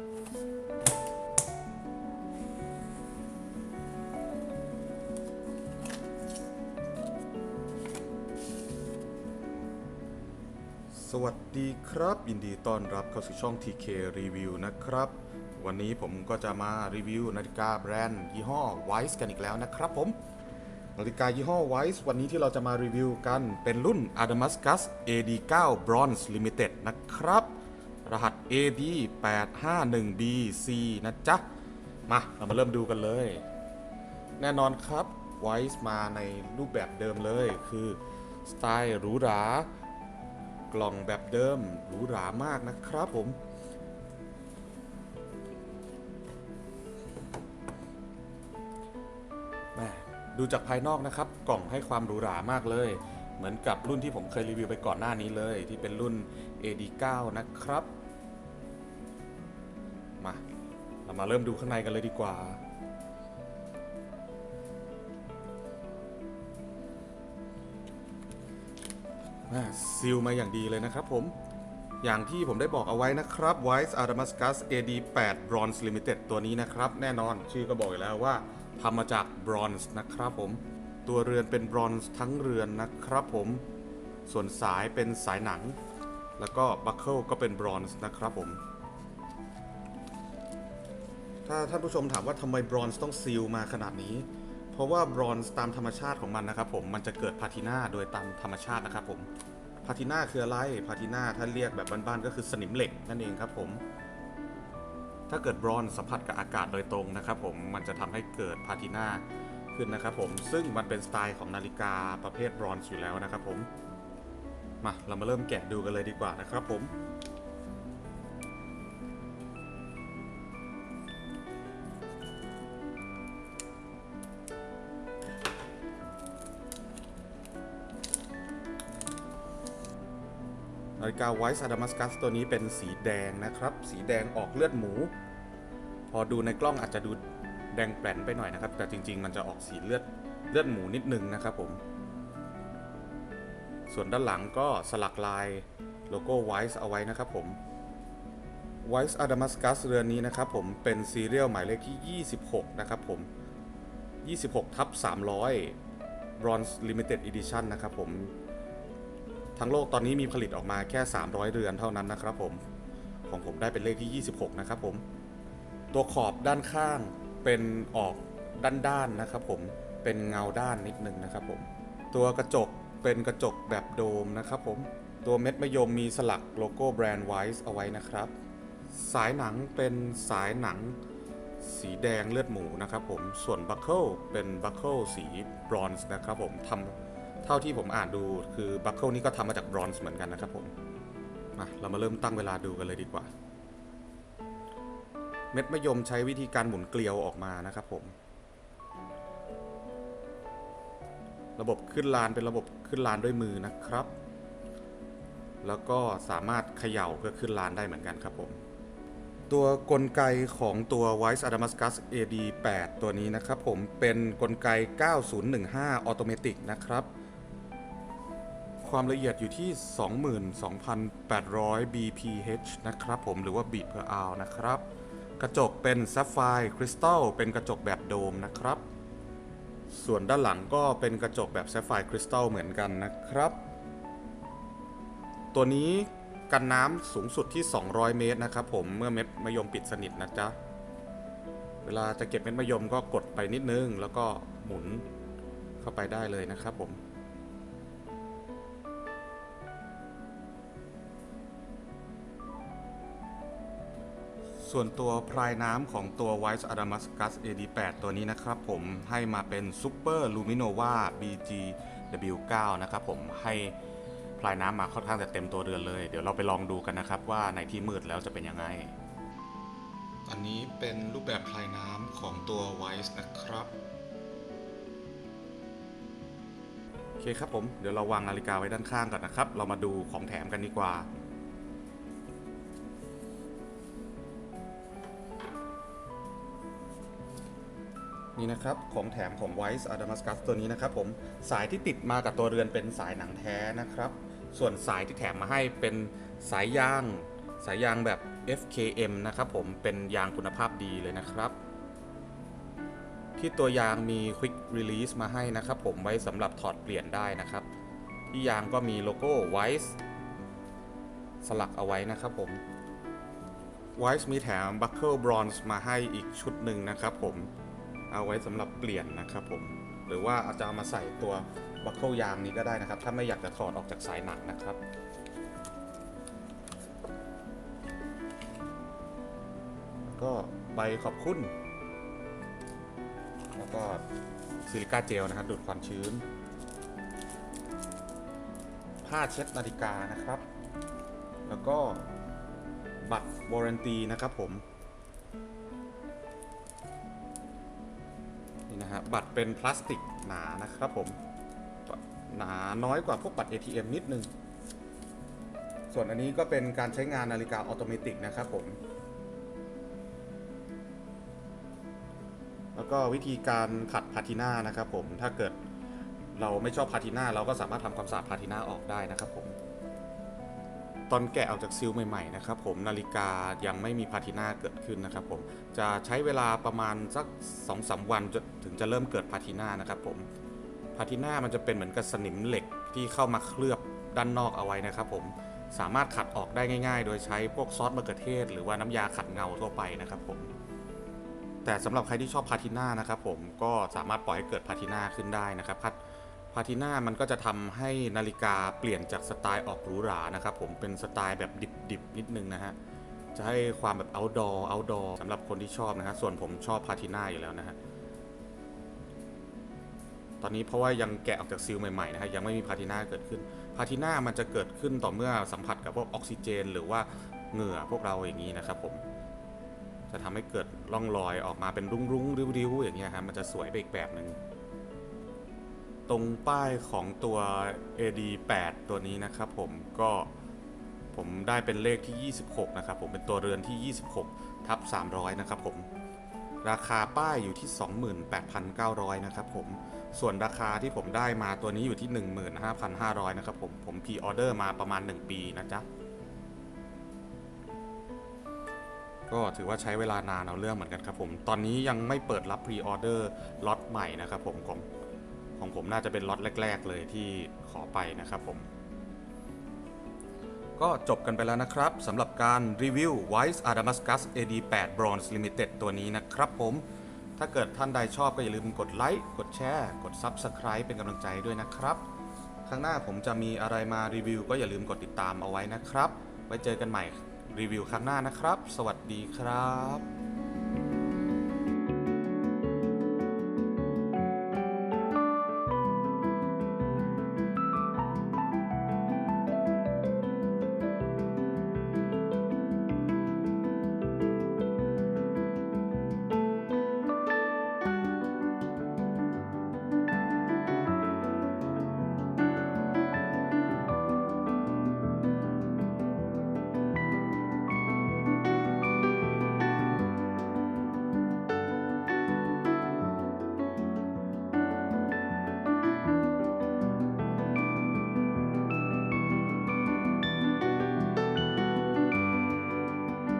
สวัสดีครับ ยินดีต้อนรับเข้าสู่ช่อง TK Review นะครับ วันนี้ผมก็จะมารีวิวนาฬิกาแบรนด์ยี่ห้อ Weiss กันอีกแล้วนะครับผม นาฬิกายี่ห้อ Weiss วันนี้ที่เราจะมารีวิวกันเป็นรุ่น Adamascus AD9 Bronze Limited นะครับ รหัส AD 851 BC นะจ๊ะ มา เรามาเริ่มดูกันเลย แน่นอนครับ Weiss มาในรูปแบบเดิมเลยคือ สไตล์หรูหรากล่องแบบเดิมหรูหรามากนะครับผม ดูจากภายนอกนะครับ กล่องให้ความหรูหรามากเลย เหมือนกับรุ่นที่ผมเคยรีวิวไปก่อนหน้านี้เลย ที่เป็นรุ่น AD9 นะครับ มาเริ่มดูข้างในกันเลยดีกว่าซีลมาอย่างดีเลยนะครับผม อย่างที่ผมได้บอกเอาไว้นะครับ Weiss Adamascus AD8 Bronze Limited ตัวนี้นะครับ แน่นอนชื่อก็บอกอยู่แล้วว่าทำมาจากบรอนซ์นะครับผม ตัวเรือนเป็นบรอนซ์ทั้งเรือนนะครับผม ส่วนสายเป็นสายหนัง แล้วก็บัคเกิลก็เป็นบรอนซ์นะครับผม ถ้าท่านผู้ชมถามว่าทำไมบรอนซ์ต้องซีลมาขนาดนี้ เพราะว่าบรอนซ์ตามธรรมชาติของมันนะครับผมมันจะเกิดพาทินาโดยตามธรรมชาตินะครับผมพาทินาคืออะไรพาทินาถ้าเรียกแบบบ้านๆก็คือสนิมเหล็กนั่นเองครับผม ถ้าเกิดบรอนซ์สัมผัสกับอากาศโดยตรงนะครับผมมันจะทำให้เกิดพาทินาขึ้นนะครับผมซึ่งมันเป็นสไตล์ของนาฬิกาประเภทบรอนซ์อยู่แล้วนะครับผมมาเรามาเริ่มแกะดูกันเลยดีกว่านะครับผม นาฬิกาไวซ์อะดามัสกัสตัวนี้เป็นสีแดงนะครับ สีแดงออกเลือดหมู พอดูในกล้องอาจจะดูแดงแปลนไปหน่อยนะครับ แต่จริง ๆ มันจะออกสีเลือดเลือดหมูนิดนึงนะครับผม ส่วนด้านหลังก็สลักลายโลโก้ไวซ์เอาไว้นะครับผมไวซ์อะดามัสกัสเรือนนี้นะครับผมเป็นซีเรียลหมายเลขที่ 26 นะครับผม 26ทับ300 Bronze Limited Edition นะครับผม ทั้งโลกตอนนี้มีผลิตออกมาแค่ 300 เรือนเท่านั้นนะครับผม ของผมได้เป็นเลขที่ 26 นะครับผม ตัวขอบด้านข้างเป็นออกด้านๆนะครับผม เป็นเงาด้านนิดนึงนะครับผม ตัวกระจกเป็นกระจกแบบโดมนะครับผม ตัวเม็ดมะยมมีสลักโลโก้แบรนด์ไวส์เอาไว้นะครับ สายหนังเป็นสายหนังสีแดงเลือดหมูนะครับผม ส่วนบัคเกิลเป็นบัคเกิลสีบรอนซ์นะครับผมทำ เท่าที่ผมอ่านดูคือบัคเกิลนี่ก็ทำมาจากบรอนซ์เหมือนกันนะครับผมมาเรามาเริ่มตั้งเวลาดูกันเลยดีกว่า เม็ดมะยมใช้วิธีการหมุนเกลียวออกมานะครับผม ระบบขึ้นลานเป็นระบบขึ้นลานด้วยมือนะครับ แล้วก็สามารถเขย่าเพื่อขึ้นลานได้เหมือนกันครับผม ตัวกลไกของตัว Weiss Adamascus AD8 ตัวนี้นะครับผมเป็นกลไก 9015 Automatic นะครับ ความละเอียดอยู่ที่ 22,800 bph นะครับผมหรือว่า beat per hour นะครับ กระจกเป็น Sapphire Crystal เป็นกระจกแบบโดมนะครับ ส่วนด้านหลังก็เป็นกระจกแบบ Sapphire Crystal เหมือนกันนะครับ ตัวนี้กันน้ำสูงสุดที่ 200 เมตรนะครับผมเมื่อเม็ดมะยมปิดสนิทนะจ๊ะเวลาจะเก็บเม็ดมะยมก็กดไปนิดนึง แล้วก็หมุนเข้าไปได้เลยนะครับผม ส่วนตัวพรายน้ำของตัว Weiss Adamascus AD8 ตัวนี้นะครับผมให้มาเป็น Super Luminova BGW9 นะครับผมให้พลายน้ำมาค่อนข้างจะเต็มตัวเรือนเลย เดี๋ยวเราไปลองดูกันนะครับว่าในที่มืดแล้วจะเป็นยังไง อันนี้เป็นรูปแบบพลายน้ำของตัว Weiss นะครับโอเคครับผมเดี๋ยวเราวางนาฬิกาไว้ด้านข้างก่อนนะครับ เรามาดูของแถมกันดีกว่า นี่นะครับของแถมของ Weiss Adamascus ตัวนี้นะครับผมสายที่ติดมากับตัวเรือนเป็นสายหนังแท้นะครับ ส่วนสายที่แถมมาให้เป็นสายยาง สายยางแบบ FKM นะครับผมเป็นยางคุณภาพดีเลยนะครับ ที่ตัวยางมี Quick Release มาให้นะครับผมไว้สำหรับถอดเปลี่ยนได้นะครับ ที่ยางก็มีโลโก้ Wise สลักเอาไว้นะครับผม Wise มีแถม Buckle Bronze มาให้อีกชุดหนึ่งนะครับผม เอาไว้สำหรับเปลี่ยนนะครับผมหรือว่าอาจจะเอามาใส่ตัว Buckle ยางนี้ก็ได้นะครับ ถ้าไม่อยากจะถอดออกจากสายหนักนะครับก็ใบขอบคุณ แล้วก็ซิลิก้าเจลนะครับดูดความชื้น ผ้าเช็ดนาฬิกานะครับ แล้วก็บัตรวอร์ a นตีนะครับผม บัตรเป็นพลาสติกหนานะครับผม หนาน้อยกว่าพวกบัตร ATM นิดนึง ส่วนอันนี้ก็เป็นการใช้งานนาฬิกาออโตเมติกนะครับผม แล้วก็วิธีการขัดพาทิน่านะครับผม ถ้าเกิดเราไม่ชอบพาทิน่าเราก็สามารถทำความสะอาดพาทิน่าออกได้นะครับผม ตอนแกะออกจากซิลใหม่ๆนะครับผมนาฬิกายังไม่มีพาทิน่าเกิดขึ้นนะครับผมจะใช้เวลาประมาณสัก2อสวันจนถึงจะเริ่มเกิดพาทิน่านะครับผมพาทิน่ามันจะเป็นเหมือนกับสนิมเหล็กที่เข้ามาเคลือบด้านนอกเอาไว้นะครับผมสามารถขัดออกได้ง่ายๆ โดยใช้พวกซอสมะเขือเทศ หรือว่าน้ำยาขัดเงาทั่วไปนะครับผมแต่สำหรับใครที่ชอบพาทิน่านะครับผมก็สามารถปล่อยให้เกิดพาทิน่าขึ้นได้นะครับ พาทิน่ามันก็จะทำให้นาฬิกาเปลี่ยนจากสไตล์ออกหรูหรานะครับผมเป็นสไตล์แบบดิบๆนิดนึงนะฮะจะให้ความแบบ outdoor outdoor สำหรับคนที่ชอบนะฮะส่วนผมชอบพาทิน่าอยู่แล้วนะฮะตอนนี้เพราะว่ายังแกะออกจากซีลใหม่ๆนะฮะยังไม่มีพาทิน่าเกิดขึ้นพาทิน่ามันจะเกิดขึ้นต่อเมื่อสัมผัสกับพวกออกซิเจน หรือว่าเหงื่อพวกเราอย่างนี้นะครับผมจะทำให้เกิดร่องรอยออกมาเป็นรุ้งรุ้งริ้วๆอย่างเงี้ยครับมันจะสวยไปอีกแบบหนึ่ง ตรงป้ายของตัว AD8 ตัวนี้นะครับผมก็ผมได้เป็นเลขที่ 26 นะครับผมเป็นตัวเรือนที่ 26 ทับ 300 นะครับผม ราคาป้ายอยู่ที่ 28,900 นะครับผม ส่วนราคาที่ผมได้มาตัวนี้อยู่ที่ 15,500 นะครับผม ผมพรีออเดอร์มาประมาณ 1 ปีนะจ๊ะ ก็ถือว่าใช้เวลานานเอาเรื่องเหมือนกันครับผม ตอนนี้ยังไม่เปิดรับพรีออเดอร์ล็อตใหม่นะครับผมของ ของผมน่าจะเป็นล็อตแรก ๆ เลยที่ขอไปนะครับผม ก็จบกันไปแล้วนะครับสำหรับการรีวิว Wise Adamascus AD8 Bronze Limited ตัวนี้นะครับผม ถ้าเกิดท่านใดชอบก็อย่าลืมกดไลค์ กดแชร์ กด Subscribe เป็นกำลังใจด้วยนะครับ ข้างหน้าผมจะมีอะไรมารีวิว ก็อย่าลืมกดติดตามเอาไว้นะครับ ไว้เจอกันใหม่รีวิวครั้งหน้านะครับ สวัสดีครับ